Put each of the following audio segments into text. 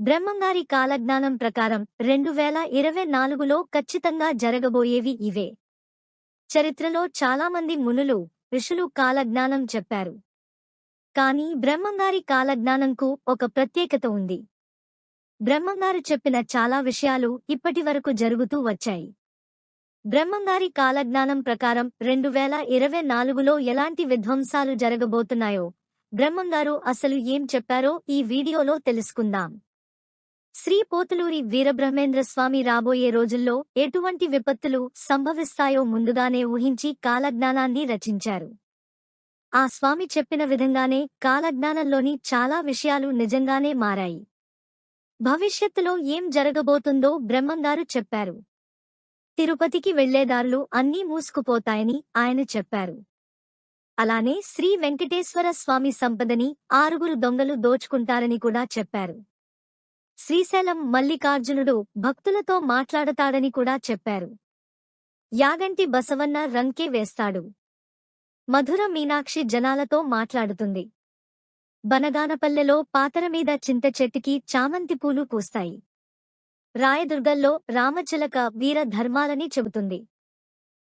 బ్రహ్మంగారి కాలజ్ఞానం ప్రకారం రెండు వేల ఇరవై నాలుగులో ఖచ్చితంగా జరగబోయేవి ఇవే. చరిత్రలో చాలామంది మునులు ఋషులు కాలజ్ఞానం చెప్పారు. కాని బ్రహ్మంగారి కాలజ్ఞానంకు ఒక ప్రత్యేకత ఉంది. బ్రహ్మంగారు చెప్పిన చాలా విషయాలు ఇప్పటివరకు జరుగుతూ వచ్చాయి. బ్రహ్మంగారి కాలజ్ఞానం ప్రకారం రెండు వేల ఇరవై నాలుగులో ఎలాంటి విధ్వంసాలు జరగబోతున్నాయో బ్రహ్మంగారు అసలు ఏం చెప్పారో ఈ వీడియోలో తెలుసుకుందాం. శ్రీ పోతులూరి వీరబ్రహ్మేంద్ర స్వామి రాబోయే రోజుల్లో ఎటువంటి విపత్తులు సంభవిస్తాయో ముందుగానే ఊహించి కాలజ్ఞానాన్ని రచించారు. ఆ స్వామి చెప్పిన విధంగానే కాలజ్ఞానంలోని చాలా విషయాలు నిజంగానే మారాయి. భవిష్యత్తులో ఏం జరగబోతుందో బ్రహ్మంగారు చెప్పారు. తిరుపతికి వెళ్ళేదారులు అన్నీ మూసుకుపోతాయని ఆయన చెప్పారు. అలానే శ్రీ వెంకటేశ్వర స్వామి సంపదని ఆరుగురు దొంగలు దోచుకుంటారని కూడా చెప్పారు. శ్రీశైలం మల్లికార్జునుడు భక్తులతో మాట్లాడతాడని కూడా చెప్పారు. యాగంటి బసవన్న రంకే వేస్తాడు. మధుర మీనాక్షి జనాలతో మాట్లాడుతుంది. బనగానపల్లెలో పాతరమీద చింత చెట్టుకి చామంతి పూలు పూస్తాయి. రాయదుర్గల్లో రామచిలక వీర ధర్మాలని చెబుతుంది.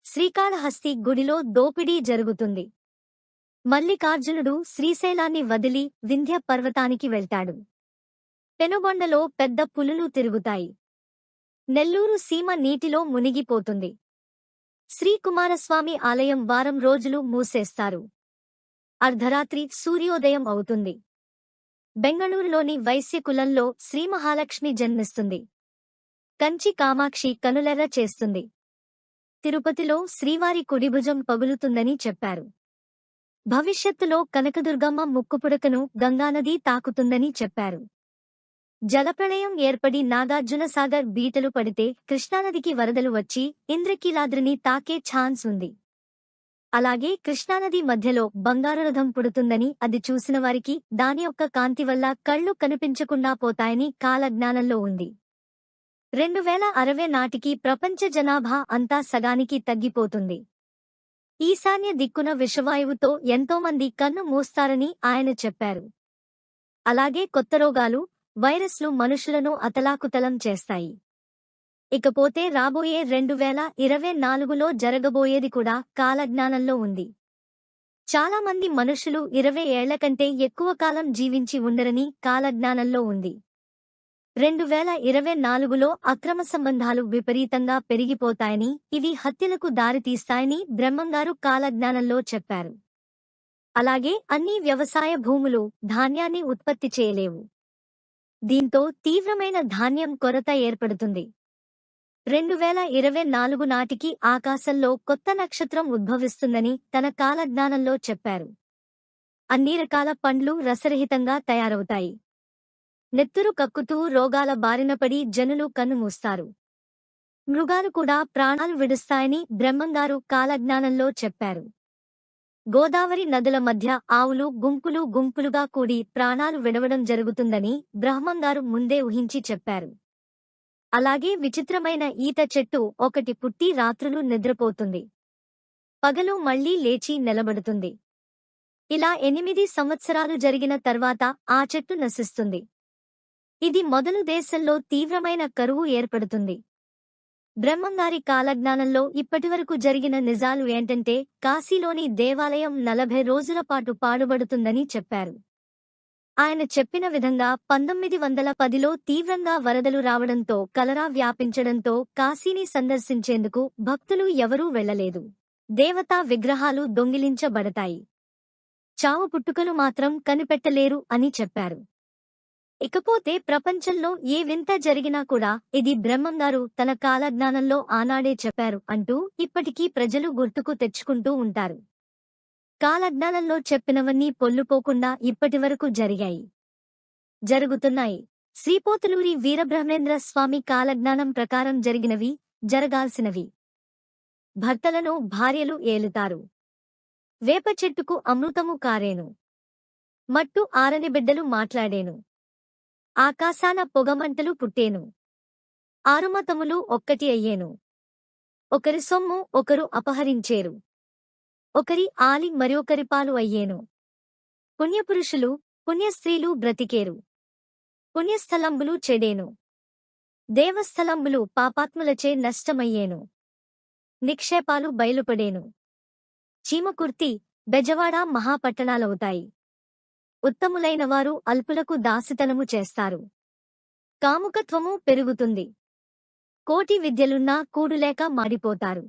శ్రీకాళహస్తి గుడిలో దోపిడీ జరుగుతుంది. మల్లికార్జునుడు శ్రీశైలాన్ని వదిలి వింధ్య పర్వతానికి వెళ్తాడు. పెనుగొండలో పెద్ద పులులు తిరుగుతాయి. నెల్లూరు సీమ నీటిలో మునిగిపోతుంది. శ్రీకుమారస్వామి ఆలయం వారం రోజులు మూసేస్తారు. అర్ధరాత్రి సూర్యోదయం అవుతుంది. బెంగళూరులోని వైశ్య కులంలో శ్రీమహాలక్ష్మి జన్మిస్తుంది. కంచి కామాక్షి కనులెర్ర చేస్తుంది. తిరుపతిలో శ్రీవారి కుడిభుజం పగులుతుందని చెప్పారు. భవిష్యత్తులో కనకదుర్గమ్మ ముక్కుపుడకను గంగానది తాకుతుందని చెప్పారు. జలప్రళయం ఏర్పడి నాగార్జునసాగర్ బీటలు పడితే కృష్ణానదికి వరదలు వచ్చి ఇంద్రకీలాద్రిని తాకే ఛాన్స్ ఉంది. అలాగే కృష్ణానది మధ్యలో బంగారరథం పుడుతుందని అది చూసిన వారికి దాని యొక్క కాంతి వల్ల కళ్ళు కనిపించకుండా పోతాయని కాలజ్ఞానంలో ఉంది. రెండు వేల అరవై నాటికి ప్రపంచ జనాభా అంతా సగానికి తగ్గిపోతుంది. ఈశాన్య దిక్కున విషవాయువుతో ఎంతోమంది కన్ను మూస్తారని ఆయన చెప్పారు. అలాగే కొత్త రోగాలు వైరస్లు మనుషులను అతలాకుతలం చేస్తాయి. ఇకపోతే రాబోయే రెండు వేల ఇరవై నాలుగులో జరగబోయేది కూడా కాలజ్ఞానంలో ఉంది. చాలామంది మనుషులు ఇరవై ఏళ్ళ కంటే ఎక్కువ కాలం జీవించి ఉండరని కాలజ్ఞానంలో ఉంది. రెండు వేల ఇరవై నాలుగులో అక్రమ సంబంధాలు విపరీతంగా పెరిగిపోతాయని ఇవి హత్యలకు దారితీస్తాయని బ్రహ్మంగారు కాలజ్ఞానంలో చెప్పారు. అలాగే అన్ని వ్యవసాయ భూములు ధాన్యాన్ని ఉత్పత్తి చేయలేవు. దీంతో తీవ్రమైన ధాన్యం కొరత ఏర్పడుతుంది. రెండు వేల ఇరవై నాలుగు నాటికి ఆకాశంలో కొత్త నక్షత్రం ఉద్భవిస్తుందని తన కాలజ్ఞానంలో చెప్పారు. అన్ని రకాల పండ్లు రసరహితంగా తయారవుతాయి. నెత్తురు కక్కుతూ రోగాల బారినపడి జనులు కన్నుమూస్తారు మృగాలు కూడా ప్రాణాలు విడుస్తాయని బ్రహ్మంగారు కాలజ్ఞానంలో చెప్పారు. గోదావరి నదుల మధ్య ఆవులు గుంపులు గుంపులుగా కూడి ప్రాణాలు విడవడం జరుగుతుందని బ్రహ్మంగారు ముందే ఊహించి చెప్పారు. అలాగే విచిత్రమైన ఈత చెట్టు ఒకటి పుట్టి రాత్రులు నిద్రపోతుంది. పగలు మళ్ళీ లేచి నిలబడుతుంది. ఇలా ఎనిమిది సంవత్సరాలు జరిగిన తర్వాత ఆ చెట్టు నశిస్తుంది. ఇది మొదలు దేశంలో తీవ్రమైన కరువు ఏర్పడుతుంది. బ్రహ్మంగారి కాలజ్ఞానంలో ఇప్పటివరకు జరిగిన నిజాలు ఏంటంటే కాశీలోని దేవాలయం నలభై రోజుల పాటు పాడుబడుతుందని చెప్పారు. ఆయన చెప్పిన విధంగా పంతొమ్మిది వందల పదిలో తీవ్రంగా వరదలు రావడంతో కలరా వ్యాపించడంతో కాశీని సందర్శించేందుకు భక్తులు ఎవరూ వెళ్ళలేదు దేవతా విగ్రహాలు దొంగిలించబడతాయి. చావు పుట్టుకలు మాత్రం కనిపెట్టలేరు అని చెప్పారు. ఇకపోతే ప్రపంచంలో ఏ వింత జరిగినా కూడా ఇది బ్రహ్మంగారు తన కాలజ్ఞానంలో ఆనాడే చెప్పారు అంటూ ఇప్పటికీ ప్రజలు గుర్తుకు తెచ్చుకుంటూ ఉంటారు. కాలజ్ఞానంలో చెప్పినవన్నీ పొల్లుపోకుండా ఇప్పటివరకు జరిగాయి. జరుగుతున్నాయి. శ్రీపోతులూరి వీరబ్రహ్మేంద్ర స్వామి కాలజ్ఞానం ప్రకారం జరిగినవి జరగాల్సినవి. భర్తలను భార్యలు ఏలుతారు. వేప చెట్టుకు అమృతము కారేను. మట్టు ఆరని బిడ్డలు మాట్లాడేను. ఆకాశాన పొగమంటలు పుట్టేను. ఆరుమతములు ఒక్కటి అయ్యేను. ఒకరి సొమ్ము ఒకరు అపహరించేరు. ఒకరి ఆలి మరొకరి పాలు అయ్యేను. పుణ్యపురుషులు పుణ్యస్త్రీలు బ్రతికేరు. పుణ్యస్థలంబులు చెడేను. దేవస్థలంబులు పాపాత్ములచే నష్టమయ్యేను. నిక్షేపాలు బయలుపడేను. చీమకుర్తి బెజవాడ మహాపట్టణాలవుతాయి. ఉత్తములైన వారు అల్పులకు దాసితనము చేస్తారు. కాముకత్వము పెరుగుతుంది. కోటి విద్యలున్నా కూడులేక మాడిపోతారు.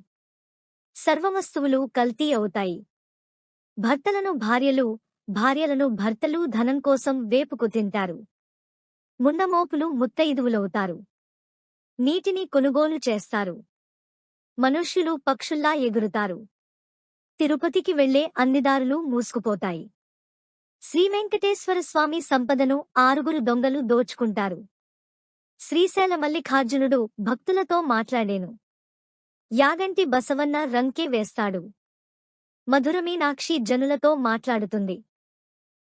సర్వవస్తువులు కల్తీ అవుతాయి. భర్తలను భార్యలు భార్యలను భర్తలు ధనం కోసం వేపుకు తింటారు. ముండమోపులు ముత్తయిదువులవుతారు. నీటిని కొనుగోలు చేస్తారు. మనుష్యులు పక్షుల్లా ఎగురుతారు. తిరుపతికి వెళ్ళే అన్నిదారులు మూసుకుపోతాయి. శ్రీవెంకటేశ్వర స్వామి సంపదను ఆరుగురు దొంగలు దోచుకుంటారు. శ్రీశైల మల్లికార్జునుడు భక్తులతో మాట్లాడేను. యాగంటి బసవన్న రంకే వేస్తాడు. మధురమీనాక్షి జనులతో మాట్లాడుతుంది.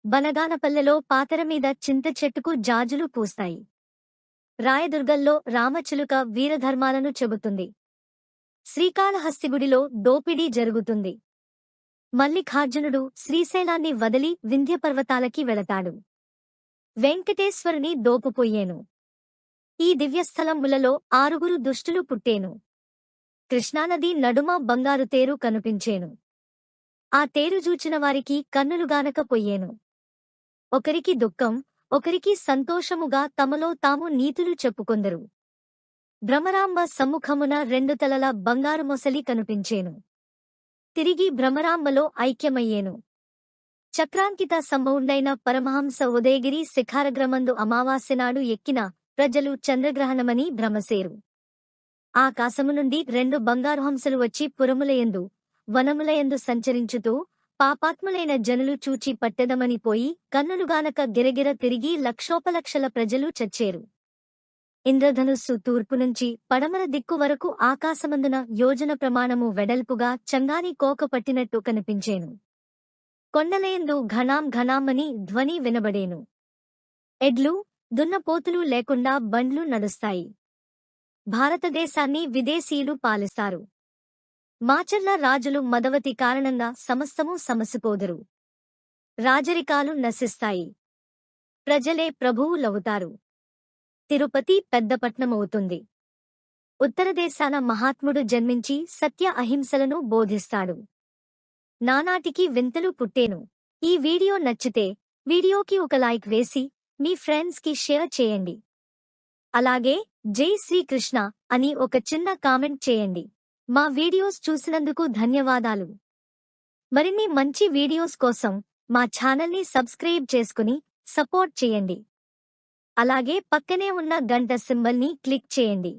బనగానపల్లెలో పాతరమీద చింత చెట్టుకు జాజులు పూస్తాయి. రాయదుర్గల్లో రామచిలుక వీరధర్మాలను చెబుతుంది. శ్రీకాళహస్తిగుడిలో దోపిడీ జరుగుతుంది. మల్లికార్జునుడు శ్రీశైలాన్ని వదిలి వింధ్యపర్వతాలకి వెళతాడు. వెంకటేశ్వరుని దోపుపోయేను ఈ దివ్యస్థలములలో ఆరుగురు దుష్టులు పుట్టేను. కృష్ణానది నడుమ బంగారు తేరు కనిపించేను. ఆ తేరు చూచిన వారికి కన్నులుగానక పొయ్యేను. ఒకరికి దుఃఖం ఒకరికి సంతోషముగా తమలో తాము నీతులు చెప్పుకొందరు. భ్రమరాంబ సమ్ముఖమున రెండు తలల బంగారు మొసలి కనిపించేను. తిరిగి భ్రమరాంబలో ఐక్యమయ్యేను. చక్రాంకిత సంభవుండైన పరమహంస ఉదయగిరి శిఖారగ్రమందు అమావాస్యనాడు ఎక్కిన ప్రజలు చంద్రగ్రహణమని భ్రమసేరు. ఆకాశము నుండి రెండు బంగారు హంసలు వచ్చి పురములయందు వనములయందు సంచరించుతూ పాపాత్ములైన జనులు చూచి పట్టెదమని పోయి కన్నులుగానక గిరగిర తిరిగి లక్షోపలక్షల ప్రజలు చచ్చేరు. ఇంద్రధనుస్సు తూర్పు నుంచి పడమర దిక్కు వరకు ఆకాశమందున యోజన ప్రమాణము వెడల్పుగా చంగాని కోక పట్టినట్టు కనిపించేను. కొండలయందు ఘనాం ఘనామని ధ్వని వినబడేను. ఎడ్లు దున్నపోతులు లేకుండా బండ్లు నడుస్తాయి. భారతదేశాన్ని విదేశీయులు పాలిస్తారు. మాచర్ల రాజులు మదవతి కారణంగా సమస్తము సమసిపోదరు. రాజరికాలు నశిస్తాయి. ప్రజలే ప్రభువులవుతారు. తిరుపతి పెద్దపట్నమవుతుంది. ఉత్తరదేశాన మహాత్ముడు జన్మించి సత్య అహింసలను బోధిస్తాడు. నానాటికి వింతలు పుట్టేను. ఈ వీడియో నచ్చితే వీడియోకి ఒక లైక్ వేసి మీ ఫ్రెండ్స్కి షేర్ చేయండి. అలాగే జై శ్రీకృష్ణ అని ఒక చిన్న కామెంట్ చేయండి. మా వీడియోస్ చూసినందుకు ధన్యవాదాలు. మరిన్ని మంచి వీడియోస్ కోసం మా ఛానల్ని సబ్స్క్రైబ్ చేసుకుని సపోర్ట్ చేయండి. అలాగే పక్కనే ఉన్న గంట సింబల్ని క్లిక్ చేయండి.